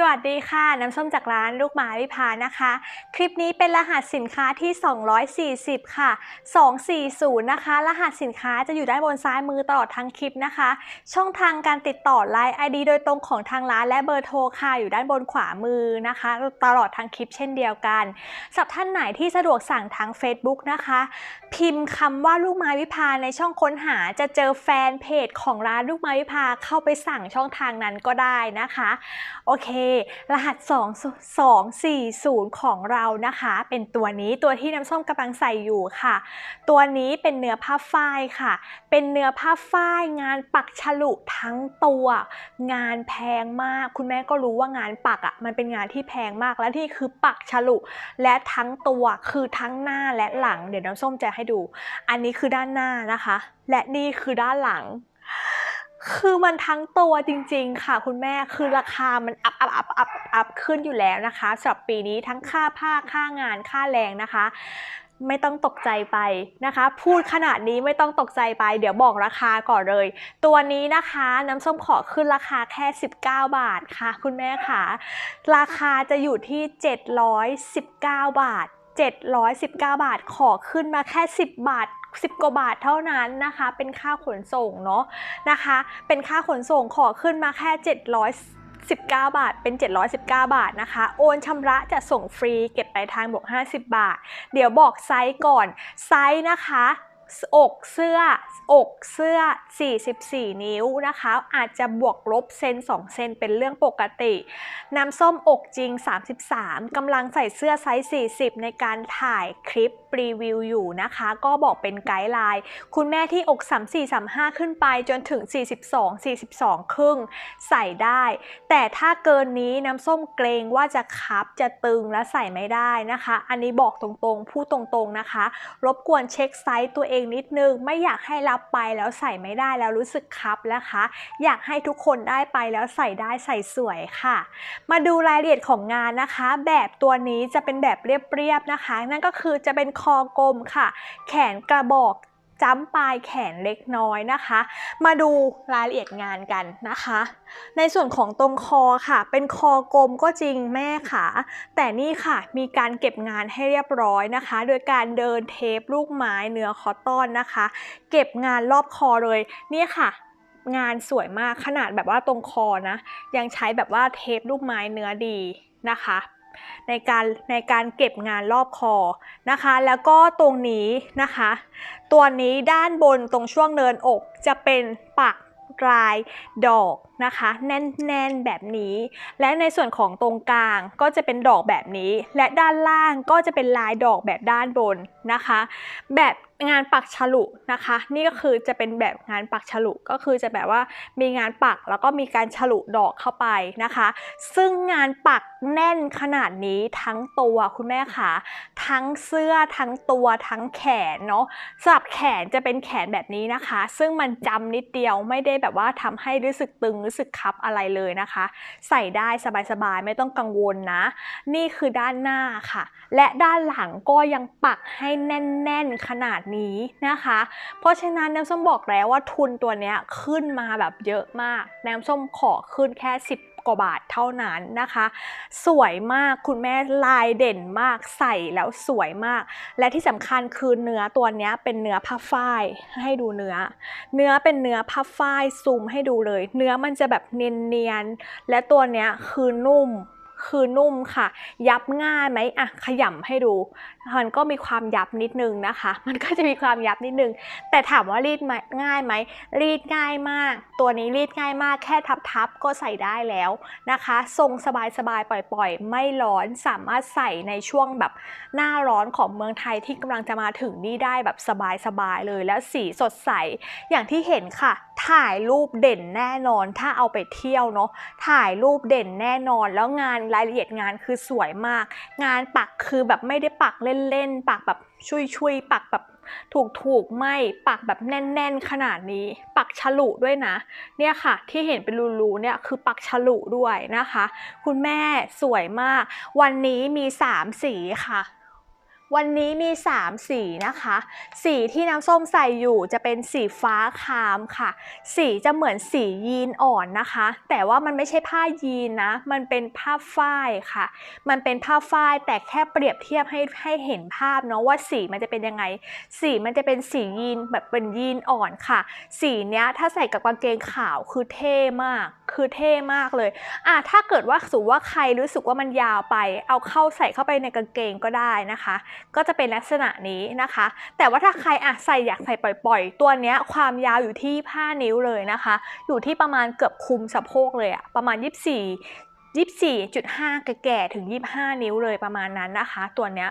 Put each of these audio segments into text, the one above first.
สวัสดีค่ะ น้ำส้มจากร้านลูกไม้วิพานะคะ คลิปนี้เป็นรหัสสินค้าที่ 240 ค่ะ 240 นะคะ รหัสสินค้าจะอยู่ด้านบนซ้ายมือตลอดทั้งคลิปนะคะ ช่องทางการติดต่อ Line ID โดยตรงของทางร้านและเบอร์โทรค่ะอยู่ด้านบนขวามือนะคะ ตลอดทั้งคลิปเช่นเดียวกันสำหรับท่านไหนที่สะดวกสั่งทาง Facebook นะคะ พิมพ์คำว่าลูกไม้วิพาในช่องค้นหาจะเจอแฟนเพจของร้านลูกไม้วิพาเข้าไปสั่งช่องทางนั้นก็ได้นะคะ โอเครหัส 2 2 4 0 ของเรานะคะ เป็นตัวนี้ตัวที่น้ำส้มกำลังใส่อยู่ค่ะ ตัวนี้เป็นเนื้อผ้าฝ้ายค่ะ เป็นเนื้อผ้าฝ้ายงานปักฉลุทั้งตัว งานแพงมาก คุณแม่ก็รู้ว่างานปักอะ่ะมันเป็นงานที่แพงมากและที่คือปักฉลุและทั้งตัวคือทั้งหน้าและหลัง เดี๋ยวน้ำส้มจะให้ดู อันนี้คือด้านหน้านะคะ และนี่คือด้านหลัง คือมันทั้งตัวจริงๆ ค่ะคุณแม่คือราคามันอัพอัพอัพอัพอัพขึ้นอยู่แล้วนะคะสำหรับปีนี้ทั้งค่าผ้าค่างานค่าแรงนะคะ ไม่ต้องตกใจไปนะคะ พูดขนาดนี้ไม่ต้องตกใจไป เดี๋ยวบอกราคาก่อนเลย ตัวนี้นะคะน้ำส้มขอขึ้นราคาแค่ 19 บาทค่ะ คุณแม่ค่ะ ราคาจะอยู่ที่ 719 บาท719 บาท ขอขึ้นมาแค่ 10 บาท 10 กว่าบาทเท่านั้นนะคะ เป็นค่าขนส่งเนาะนะคะ เป็นค่าขนส่งขอขึ้นมาแค่719 บาท เป็น 719 บาทนะคะ โอนชำระจะส่งฟรี เก็บปลายทางบวก 50 บาท เดี๋ยวบอกไซส์ก่อน ไซส์นะคะ อกเสื้อ อกเสื้อ 44 นิ้วนะคะ อาจจะบวกลบเซน2เซนเป็นเรื่องปกติ น้ำส้มอกจริง 33กำลังใส่เสื้อไซส์ 40 ในการถ่ายคลิปรีวิวอยู่นะคะ ก็บอกเป็นไกด์ไลน์ คุณแม่ที่อก 34 35 ขึ้นไปจนถึง 42 42 ครึ่งใส่ได้ แต่ถ้าเกินนี้น้ำส้มเกรงว่าจะคับจะตึงและใส่ไม่ได้นะคะ อันนี้บอกตรงๆ พูดตรงๆนะคะ รบกวนเช็คไซส์ตัวเองนิดนึง ไม่อยากให้รับไปแล้วใส่ไม่ได้แล้วรู้สึกคับนะคะ อยากให้ทุกคนได้ไปแล้วใส่ได้ใส่สวยค่ะ มาดูรายละเอียดของงานนะคะ แบบตัวนี้จะเป็นแบบเรียบๆนะคะ นั่นก็คือจะเป็นคอกลมค่ะ แขนกระบอก จ้ำปลายแขนเล็กน้อยนะคะ มาดูรายละเอียดงานกันนะคะ ในส่วนของตรงคอค่ะ เป็นคอกลมก็จริงแม่ค่ะ แต่นี่ค่ะมีการเก็บงานให้เรียบร้อยนะคะ โดยการเดินเทปลูกไม้เนื้อคอตตอนนะคะ เก็บงานรอบคอเลยนี่ค่ะงานสวยมากขนาดแบบว่าตรงคอนะ ยังใช้แบบว่าเทปลูกไม้เนื้อดีนะคะ ในการในการเก็บงานรอบคอนะคะ แล้วก็ตรงนี้นะคะ ตัวนี้ด้านบนตรงช่วงเนินอกจะเป็นปักลายดอกนะคะ แน่นๆแบบนี้ และในส่วนของตรงกลางก็จะเป็นดอกแบบนี้ และด้านล่างก็จะเป็นลายดอกแบบด้านบนนะคะ แบบ งานปักฉลุนะคะ นี่ก็คือจะเป็นแบบงานปักฉลุก็คือจะแบบว่ามีงานปักแล้วก็มีการฉลุดอกเข้าไปนะคะ ซึ่งงานปักแน่นขนาดนี้ทั้งตัวคุณแม่ค่ะทั้งเสื้อทั้งตัวทั้งแขนเนาะสำหรับแขนจะเป็นแขนแบบนี้นะคะ ซึ่งมันจำนิดเดียวไม่ได้แบบว่าทำให้รู้สึกตึงรู้สึกคับอะไรเลยนะคะ ใส่ได้สบายๆไม่ต้องกังวลนะ นี่คือด้านหน้าค่ะ และด้านหลังก็ยังปักให้แน่น ๆขนาดนี้นะคะ เพราะฉะนั้นน้ำส้มบอกแล้วว่าทุนตัวเนี้ยขึ้นมาแบบเยอะมากน้ำส้มขอขึ้นแค่ 10กว่าบาทเท่านั้นนะคะ สวยมากคุณแม่ลายเด่นมากใส่แล้วสวยมาก และที่สำคัญคือเนื้อตัวนี้เป็นเนื้อผ้าฝ้ายให้ดูเนื้อ เนื้อเป็นเนื้อผ้าฝ้ายซูมให้ดูเลย เนื้อมันจะแบบเนียนๆและตัวนี้คือนุ่ม คือนุ่มค่ะ ยับง่ายไหมอะขยำให้ดู มันก็มีความยับนิดนึงนะคะ มันก็จะมีความยับนิดนึง แต่ถามว่ารีดไหมง่ายไหม รีดง่ายมาก ตัวนี้รีดง่ายมาก แค่ทับๆก็ใส่ได้แล้วนะคะ ทรงสบายๆ ปล่อยๆ ไม่ร้อน สามารถใส่ในช่วงแบบหน้าร้อนของเมืองไทยที่กำลังจะมาถึงนี่ได้แบบสบายๆ เลย แล้วสีสดใส อย่างที่เห็นค่ะ ถ่ายรูปเด่นแน่นอน ถ้าเอาไปเที่ยวเนาะถ่ายรูปเด่นแน่นอน แล้วงานรายละเอียดงานคือสวยมาก งานปักคือแบบไม่ได้ปักเล่นๆปักแบบชุยๆปักแบบถูกๆไม่ปักแบบแน่น ๆ ขนาดนี้ ปักฉลุด้วยนะ เนี่ยค่ะ ที่เห็นเป็นรูๆเนี่ยคือปักฉลุด้วยนะคะ คุณแม่สวยมาก วันนี้มี 3 สีค่ะ วันนี้มี 3 สีนะคะ สีที่น้ำส้มใส่อยู่จะเป็นสีฟ้าคามค่ะ สีจะเหมือนสียีนอ่อนนะคะ แต่ว่ามันไม่ใช่ผ้ายีนนะ มันเป็นผ้าฝ้ายค่ะ มันเป็นผ้าฝ้ายแต่แค่เปรียบเทียบให้ให้เห็นภาพเนาะว่าสีมันจะเป็นยังไง สีมันจะเป็นสียีนแบบเป็นยีนอ่อนค่ะ สีเนี้ยถ้าใส่กับกางเกงขาวคือเท่มาก คือเท่มากเลยอะถ้าเกิดว่าสมมติว่าใครรู้สึกว่ามันยาวไป เอาเข้าใส่เข้าไปในกางเกงก็ได้นะคะ ก็จะเป็นลักษณะนี้นะคะ แต่ว่าถ้าใครอะใส่อยากใส่ปล่อยๆ ตัวเนี้ยความยาวอยู่ที่ 5 นิ้วเลยนะคะ อยู่ที่ประมาณเกือบคุมสะโพกเลยอะประมาณ 24 24.5 แก่ๆถึง 25 นิ้วเลยประมาณนั้นนะคะ ตัวเนี้ย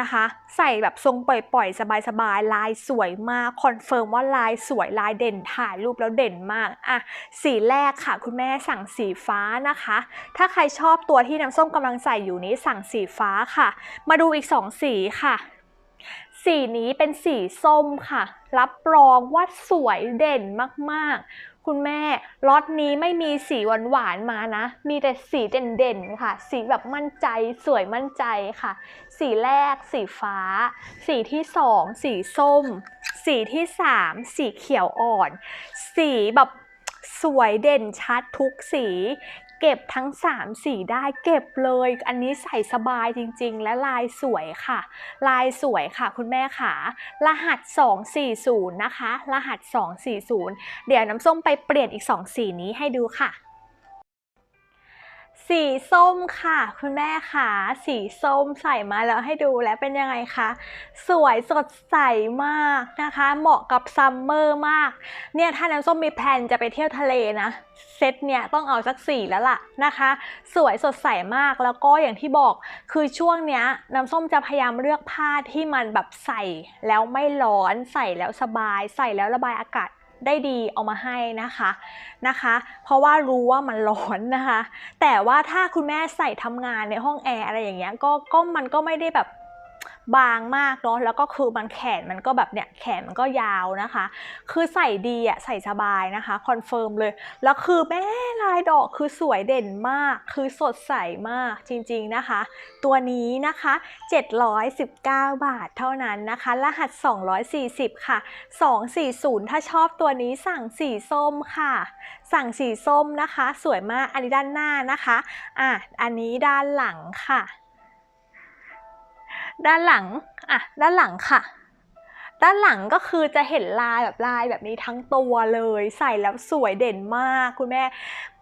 นะคะ ใส่แบบทรงปล่อยๆ สบายๆ ลายสวยมาก คอนเฟิร์มว่าลายสวยลายเด่นถ่ายรูปแล้วเด่นมากอะสีแรกค่ะ คุณแม่สั่งสีฟ้านะคะ ถ้าใครชอบตัวที่น้ำส้มกำลังใส่อยู่นี้สั่งสีฟ้าค่ะ มาดูอีก 2 สีค่ะ สีนี้เป็นสีส้มค่ะ รับรองว่าสวยเด่นมากๆ คุณแม่ล็อตนี้ไม่มีสีหวานๆมานะ มีแต่สีเด่นๆค่ะ สีแบบมั่นใจสวยมั่นใจค่ะ สีแรก สีฟ้า สีที่สองสีส้ม สีที่สามสีเขียวอ่อน สีแบบสวยเด่นชัดทุกสี เก็บทั้ง 3 สีได้เก็บเลย อันนี้ใส่สบายจริงๆ และลายสวยค่ะ ลายสวยค่ะ คุณแม่ค่ะ รหัส 240 นะคะ รหัส 240 เดี๋ยวน้ำส้มไปเปลี่ยนอีก 2 สีนี้ให้ดูค่ะ สีส้มค่ะ คุณแม่ค่ะสีส้มใส่มาแล้วให้ดูแล้วเป็นยังไงคะสวยสดใสมากนะคะ เหมาะกับซัมเมอร์มาก เนี่ยถ้าน้ำส้มมีแพลนจะไปเที่ยวทะเลนะเซตเนี่ยต้องเอาสักสีแล้วล่ะนะคะ สวยสดใสมากแล้วก็อย่างที่บอกคือช่วงเนี้ยน้ำส้มจะพยายามเลือกผ้าที่มันแบบใส่แล้วไม่ร้อนใส่แล้วสบาย ใส่แล้วระบายอากาศ ได้ดีเอามาให้นะคะนะคะ เพราะว่ารู้ว่ามันร้อนนะคะ แต่ว่าถ้าคุณแม่ใส่ทำงานในห้องแอร์อะไรอย่างเงี้ยก็ก็มันก็ไม่ได้แบบ บางมากเนาะแล้วก็คือมันแขนมันก็แบบเนี่ยแขนมันก็ยาวนะคะ คือใส่ดีอะใส่สบายนะคะคอนเฟิร์มเลย แล้วคือแม่ลายดอกคือสวยเด่นมาก คือสดใสมากจริงๆนะคะ ตัวนี้นะคะ 719 บาทเท่านั้นนะคะ รหัส 240 ค่ะ 240 ถ้าชอบตัวนี้สั่งสีส้มค่ะ สั่งสีส้มนะคะ สวยมากอันนี้ด้านหน้านะคะ อะ อันนี้ด้านหลังค่ะ ด้านหลังอะด้านหลังค่ะ ด้านหลังก็คือจะเห็นลายแบบลายแบบนี้ทั้งตัวเลย ใส่แล้วสวยเด่นมาก คุณแม่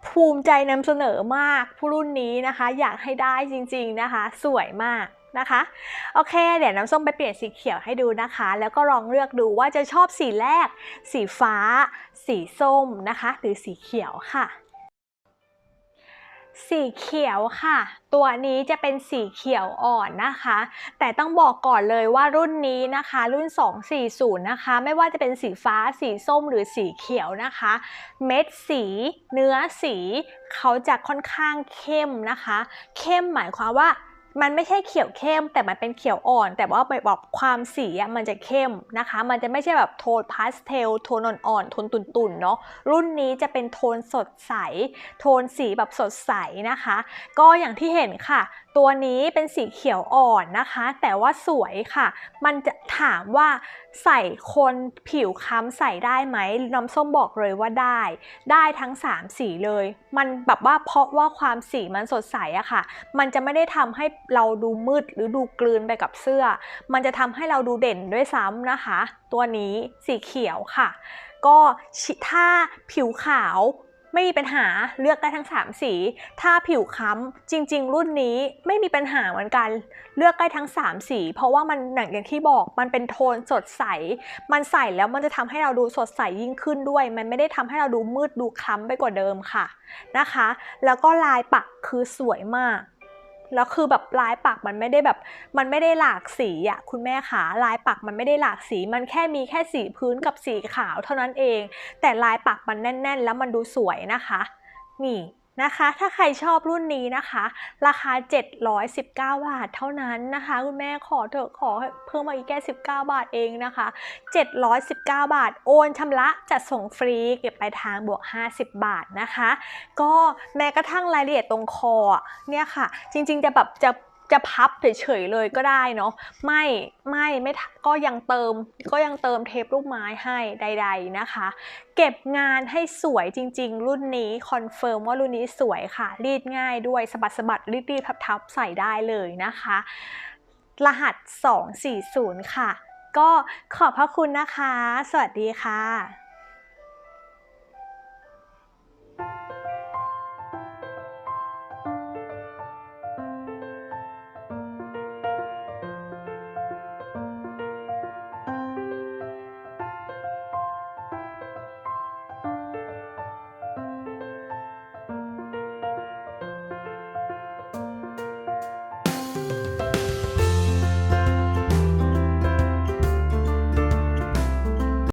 ภูมิใจนำเสนอมากผู้รุ่นนี้นะคะ อยากให้ได้จริง ๆนะคะ สวยมากนะคะโอเค เดี๋ยวน้ำส้มไปเปลี่ยนสีเขียวให้ดูนะคะ แล้วก็ลองเลือกดูว่าจะชอบสีแรก สีฟ้า สีส้มนะคะ หรือสีเขียวค่ะ สีเขียวค่ะ ตัวนี้จะเป็นสีเขียวอ่อนนะคะ แต่ต้องบอกก่อนเลยว่ารุ่นนี้นะคะ รุ่น 240 นะคะ ไม่ว่าจะเป็นสีฟ้าสีส้มหรือสีเขียวนะคะ เม็ดสี เนื้อสี เขาจะค่อนข้างเข้มนะคะ เข้มหมายความว่า มันไม่ใช่เขียวเข้ม แต่มันเป็นเขียวอ่อน แต่ว่าแบบความสีอะมันจะเข้มนะคะ มันจะไม่ใช่แบบโทนพาสเทลโทนอ่อนๆโทนตุ่นๆเนาะรุ่นนี้จะเป็นโทนสดใส โทนสีแบบสดใสนะคะ ก็อย่างที่เห็นค่ะ ตัวนี้เป็นสีเขียวอ่อนนะคะ แต่ว่าสวยค่ะ มันจะถามว่าใส่คนผิวค้ำใส่ได้ไหมน้ำส้มบอกเลยว่าได้ ได้ทั้ง 3 สีเลย มันแบบว่าเพราะว่าความสีมันสดใสอะค่ะ มันจะไม่ได้ทำให้เราดูมืดหรือดูกลืนไปกับเสื้อ มันจะทำให้เราดูเด่นด้วยซ้ำนะคะ ตัวนี้สีเขียวค่ะ ก็ถ้าผิวขาว ไม่มีปัญหาเลือกได้ทั้ง 3 สี ถ้าผิวค้ำจริง ๆ รุ่นนี้ไม่มีปัญหาเหมือนกัน เลือกได้ทั้ง 3 สี เพราะว่ามันอย่างที่บอกมันเป็นโทนสดใส มันใส่แล้วมันจะทำให้เราดูสดใสยิ่งขึ้นด้วย มันไม่ได้ทำให้เราดูมืดดูคล้ำไปกว่าเดิมค่ะนะคะ แล้วก็ลายปักคือสวยมาก แล้วคือแบบลายปักมันไม่ได้แบบมันไม่ได้หลากสีอะคุณแม่ขาลายปักมันไม่ได้หลากสี มันแค่มีแค่สีพื้นกับสีขาวเท่านั้นเอง แต่ลายปักมันแน่น ๆ แล้วมันดูสวยนะคะ นี่ นะคะ ถ้าใครชอบรุ่นนี้นะคะ ราคา 719 บาทเท่านั้นนะคะ คุณแม่ขอเถอะขอเพิ่มมาอีกแค่19 บาทเองนะคะ 719 บาท โอนชำระจัดส่งฟรีเก็บปลายทางบวก 50 บาทนะคะ ก็แม้กระทั่งรายละเอียดตรงคอเนี่ยค่ะ จริงๆจะแบบจะ จะพับเฉยๆเลยก็ได้เนาะไม่ไม่ไม่ก็ยังเติมก็ยังเติมเทปลูกไม้ให้ใด ๆนะคะ เก็บงานให้สวยจริง ๆ รุ่นนี้คอนเฟิร์มว่ารุ่นนี้สวยค่ะ รีดง่ายด้วยสะบัดสะบัดรีดรีดทับทับๆใส่ได้เลยนะคะ รหัส 240 ค่ะ ก็ขอบพระคุณนะคะ สวัสดีค่ะ